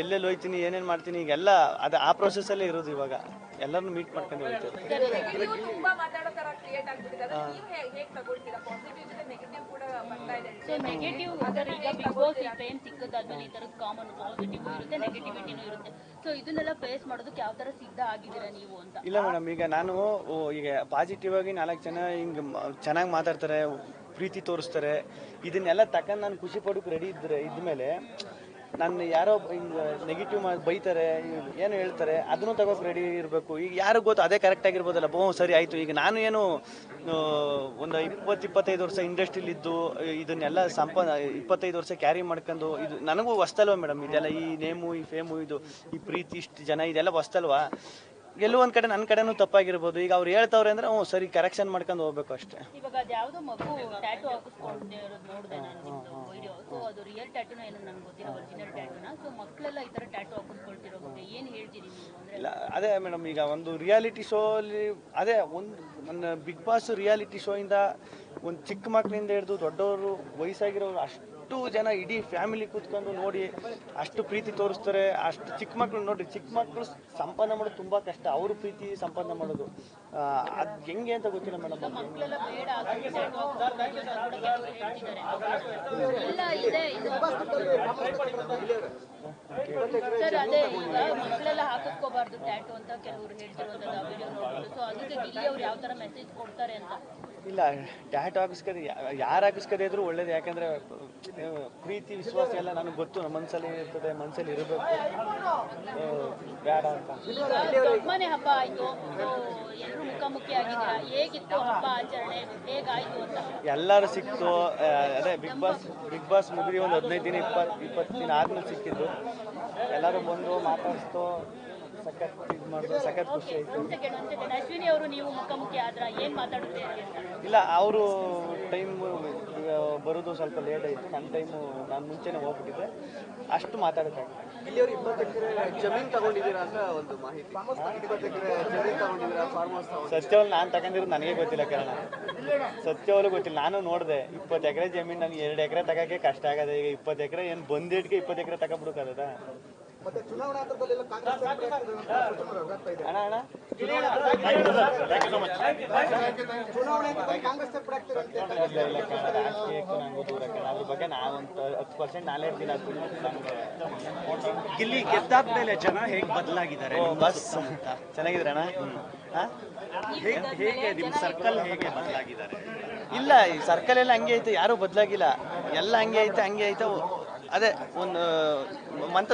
ಎಲ್ಲೆಲ್ಲಿ ಹೋಯ್ತೀನಿ ಏನೇನು ಮಾಡ್ತೀನಿ ಈಗೆಲ್ಲ ಅದು ಆ ಪ್ರೊಸೆಸಲ್ಲೇ ಇರೋದು ಇವಾಗ. ಎಲ್ಲರನ್ನು ಮೀಟ್ ಮಾಡ್ಕೊಂಡು ಹೋಗ್ತೀವಿ ನೆಗೆಟಿವ್ ತುಂಬಾ ಮಾತಾಡೋ ಕ್ರಿಯೇಟ್ ಆಗ್ಬಿಟ್ಟಿದೆ. ಅದನ್ನ ನೀವು ಹೇಗೆ ಹೇಗೆ ಪಾಸಿಟಿವ್ ಜೊತೆ ನೆಗೆಟಿವ್ ಕೂಡ ಬರ್ತಾ ಇದೆ. ಸೊ ನೆಗೆಟಿವ್ ಈಗ ಬಿಗ್ ಬಾಸ್ ಈ ಫೇಮ್ ಸಿಕ್ಕದಾದ್ಮೇಲೆ ಈ ಕಾಮನ್ ಪಾಸಿಟಿವ್ ಇರುತ್ತೆ ನೆಗೆಟಿವಿಟಿನೂ ಇರುತ್ತೆ. ಸೊ ಇದನ್ನೆಲ್ಲ ಫೇಸ್ ಮಾಡೋದಕ್ಕೆ ಯಾವ ತರ ಸಿದ್ಧ ಆಗಿದ್ದೀರಾ ನೀವು ಅಂತ? ಇಲ್ಲ ಮೇಡಮ್ ಈಗ ನಾನು ಓ, ಈಗ ಪಾಸಿಟಿವ್ ಆಗಿ ನಾಲ್ಕು ಜನ ಹಿಂಗೆ ಚೆನ್ನಾಗಿ ಮಾತಾಡ್ತಾರೆ ಪ್ರೀತಿ ತೋರಿಸ್ತಾರೆ. ಇದನ್ನೆಲ್ಲ ತಗೊಂಡು ನಾನು ಖುಷಿ ಪಡೋಕೆ ರೆಡಿ ಇದ್ದರೆ ಇದ್ಮೇಲೆ ನನ್ನ ಯಾರೋ ಹಿಂಗೆ ನೆಗೆಟಿವ್ ಮಾಡಿ ಬೈತಾರೆ ಏನು ಹೇಳ್ತಾರೆ, ಅದನ್ನು ತಗೋಕೆ ರೆಡಿ ಇರಬೇಕು. ಈಗ ಯಾರು ಗೊತ್ತು? ಅದೇ ಕರೆಕ್ಟ್ ಆಗಿರ್ಬೋದಲ್ಲ. ಬೋ, ಸರಿ, ಆಯಿತು. ಈಗ ನಾನು ಏನು ಒಂದು ಇಪ್ಪತ್ತು, ಇಪ್ಪತ್ತೈದು ವರ್ಷ ಇಂಡಸ್ಟ್ರಿಲಿ ಇದ್ದು ಇದನ್ನೆಲ್ಲ ಸಂಪ, ಇಪ್ಪತ್ತೈದು ವರ್ಷ ಕ್ಯಾರಿ ಮಾಡ್ಕೊಂಡು, ಇದು ನನಗೂ ಹೊಸ್ತಲ್ವ ಮೇಡಮ್ ಇದೆಲ್ಲ ಈ ನೇಮು ಈ ಫೇಮು ಇದು ಈ ಪ್ರೀತಿ, ಇಷ್ಟು ಜನ, ಇದೆಲ್ಲ ಹೊಸ್ತಲ್ವಾ? ಎಲ್ಲೋ ಒಂದ್ ಕಡೆ ನನ್ನ ಕಡೆನೂ ತಪ್ಪಾಗಿರ್ಬೋದು. ಈಗ ಅವ್ರು ಹೇಳ್ತಾವ್ರೆ ಅಂದ್ರೆ, ಹ್ಞೂ, ಸರಿ ಕರೆಕ್ಷನ್ ಮಾಡ್ಕೊಂಡು ಹೋಗ್ಬೇಕು ಅಷ್ಟೇ. ಟ್ಯಾಟೂನ ಏನೋ ನಮ್ಗೆ ಗೊತ್ತಿಲ್ಲ ಒರಿಜಿನಲ್ ಟ್ಯಾಟೂನ ಸೊ ಮಕ್ಕಳೆಲ್ಲ ಈ ತರ ಟ್ಯಾಟೂ ಹಾಕೊಂಡ್ಕೊಳ್ತಿರೋ ಬಗ್ಗೆ ಏನು ಹೇಳ್ತೀರಿ ನೀವು? ಅಂದ್ರೆ ಅದೇ ಮೇಡಮ್ ಈಗ ಒಂದು ರಿಯಾಲಿಟಿ ಶೋ ಅಲ್ಲಿ, ಅದೇ ಒಂದು, ನನ್ನ ಬಿಗ್ ಬಾಸ್ ರಿಯಾಲಿಟಿ ಶೋ ಇಂದ ಒಂದು ಚಿಕ್ಕ ಮಕ್ಕಳಿಂದ ಹಿಡಿದು ದೊಡ್ಡವರು ವಯಸ್ಸಾಗಿರೋರು ಅಷ್ಟು ಜನ ಇಡೀ ಫ್ಯಾಮಿಲಿ ಕೂತ್ಕೊಂಡು ನೋಡಿ ಅಷ್ಟು ಪ್ರೀತಿ ತೋರಿಸ್ತಾರೆ. ಅಷ್ಟು ಚಿಕ್ಕ ಮಕ್ಕಳು ನೋಡಿ ಚಿಕ್ಕ ಮಕ್ಕಳು ಸಂಪಾದನೆ ಮಾಡೋದು ತುಂಬಾ ಕಷ್ಟ. ಅವರು ಪ್ರೀತಿ ಸಂಪಾದನೆ ಮಾಡೋದು. ಅದು ಹೆಂಗೆ ಅಂತ ಗೊತ್ತಿಲ್ಲ ಮೇಡಮ್ ಇಲ್ಲ ಇದೆ ಇದು ಸರ್ ಅದೇ ಈಗ ಮಕ್ಕಳೆಲ್ಲ ಹಾಕಿಸ್ಕೋಬಾರ್ದು ಟ್ಯಾಟು ಅಂತ ಕೆಲವರು ಹೇಳ್ತಿರುವಂತದ್ದು ಆ ವಿಡಿಯೋ ನೋಡ್ಬೋದು ಸೊ ಅದಕ್ಕೆ ಗಿಲ್ಲಿ ಅವ್ರು ಯಾವ ತರ ಮೆಸೇಜ್ ಕೊಡ್ತಾರೆ ಅಂತ? ಇಲ್ಲ ಟ್ಯಾಟ್ ಹಾಕಿಸ್ಕದೆ ಯಾರು ಹಾಕಿಸ್ಕದೆ ಇದ್ರು ಒಳ್ಳೇದು. ಯಾಕಂದ್ರೆ, ಪ್ರೀತಿ, ವಿಶ್ವಾಸ ಎಲ್ಲ ನನಗೆ ಗೊತ್ತು. ನಮ್ಮ ಮನಸ್ಸಲ್ಲಿ ಇರ್ತದೆ ಮನಸ್ಸಲ್ಲಿ ಇರಬೇಕು. ಹಬ್ಬ ಆಯ್ತು. ಎಲ್ಲರೂ ಮುಖಾಮುಖಿ ಆಗಿದ್ದೀರಾ ಹೇಗಿತ್ತು ಹಬ್ಬ ಆಚರಣೆ? ಹೇಗಾಯ್ತು ಅಂತ? ಎಲ್ಲರೂ ಸಿಕ್ತು. ಅದೇ ಬಿಗ್ ಬಾಸ್ ಬಿಗ್ ಬಾಸ್ ಮುಗಿದು ಒಂದು ಹದಿನೈದು ದಿನ ಇಪ್ಪತ್ತು ಇಪ್ಪತ್ತು ದಿನ ಆದ್ಮೇಲೆ ಸಿಕ್ಕಿದ್ದು. ಎಲ್ಲರೂ ಬಂದು ಮಾತಾಡಿಸ್ತು. ಸಖತ್ ಇದು ಮಾಡಿದ್ರು ಸಖತ್ ಖುಷಿ ಆಯಿತು. ಅಶ್ವಿನಿ ಅವರು ನೀವು ಮುಖಾಮುಖಿ ಆದ್ರ ಏನ್ ಮಾತಾಡುತ್ತೆ ಇಲ್ಲ ಅವರು ಟೈಮ್ ಬರೋದು ಸ್ವಲ್ಪ ಲೇಟ್ ಆಯಿತು. ನನ್ನ ಟೈಮು ನಾನು ಮುಂಚೆನೇ ಹೋಗ್ಬಿಟ್ಟಿದ್ದೆ. ಅಷ್ಟು ಮಾತಾಡೋಕ್ಕಾಗಿಲ್ಲ ಇಲ್ಲಿಯವರು ಇಪ್ಪತ್ತು ಎಕರೆ ಜಮೀನ್ ತಗೊಂಡಿದ್ದೀರಾ ಅಂತ ಒಂದು ಮಾಹಿತಿ. ಇಪ್ಪತ್ತು ಎಕರೆ ಜಮೀನ್ ತಗೊಂಡಿದ್ದೀರಾ ಫಾರ್ಮ್ ಹೌಸ್ ತಗೊಂಡು ಸತ್ಯವಲ್ಲಿ ನಾನು ತಗೊಂಡಿರೋದು ನನಗೆ ಗೊತ್ತಿಲ್ಲ ಕಾರಣ. ಸತ್ಯವಲ್ಲೂ ಗೊತ್ತಿಲ್ಲ. ನಾನು ನೋಡಿದೆ ಇಪ್ಪತ್ತು ಎಕರೆ ಜಮೀನು ನನಗೆ ಎರಡು ಎಕರೆ ತಗೋಕ್ಕೆ ಕಷ್ಟ ಆಗದೆ. ಈಗ ಇಪ್ಪತ್ತು ಎಕರೆ ಏನು ಬಂದಿಟ್ಗೆ ಇಪ್ಪತ್ತು ಎಕರೆ ತಗೊಬಿಡೋಕ್ಕಾಗದ ಮತ್ತೆ ಚುನಾವಣಾ ಹಂತದಲ್ಲೆಲ್ಲ ಕಾಂಗ್ರೆಸ್ ಅಂತ ಚುನಾವಣೆ ಕಾಂಗ್ರೆಸ್ ಅಂತ. ಇಲ್ಲ ಇಲ್ಲ ಅದ್ರ ಬಗ್ಗೆ ನಾವೊಂದು ಹತ್ತು ಪರ್ಸೆಂಟ್ ಅದು ಗೆದ್ದಾದ್ಮೇಲೆ ಜನ ಹೇಗ್ ಬದಲಾಗಿದ್ದಾರೆ? ಬಸ್. ಚೆನ್ನಾಗಿದ್ರೆ ಅಣ್ಣ? ಹೇಗೆ ನಿಮ್ಮ ಸರ್ಕಲ್ ಹೇಗೆ ಬದಲಾಗಿದ್ದಾರೆ? ಇಲ್ಲ ಈ ಸರ್ಕಲ್ ಎಲ್ಲ ಹಂಗೆ ಐತೆ. ಯಾರೂ ಬದಲಾಗಿಲ್ಲ. ಎಲ್ಲ ಹಂಗೆ ಐತೆ ಹಂಗೆ ಐತೆ. ಅದೇ ಒಂದು ಮಂತ್ರ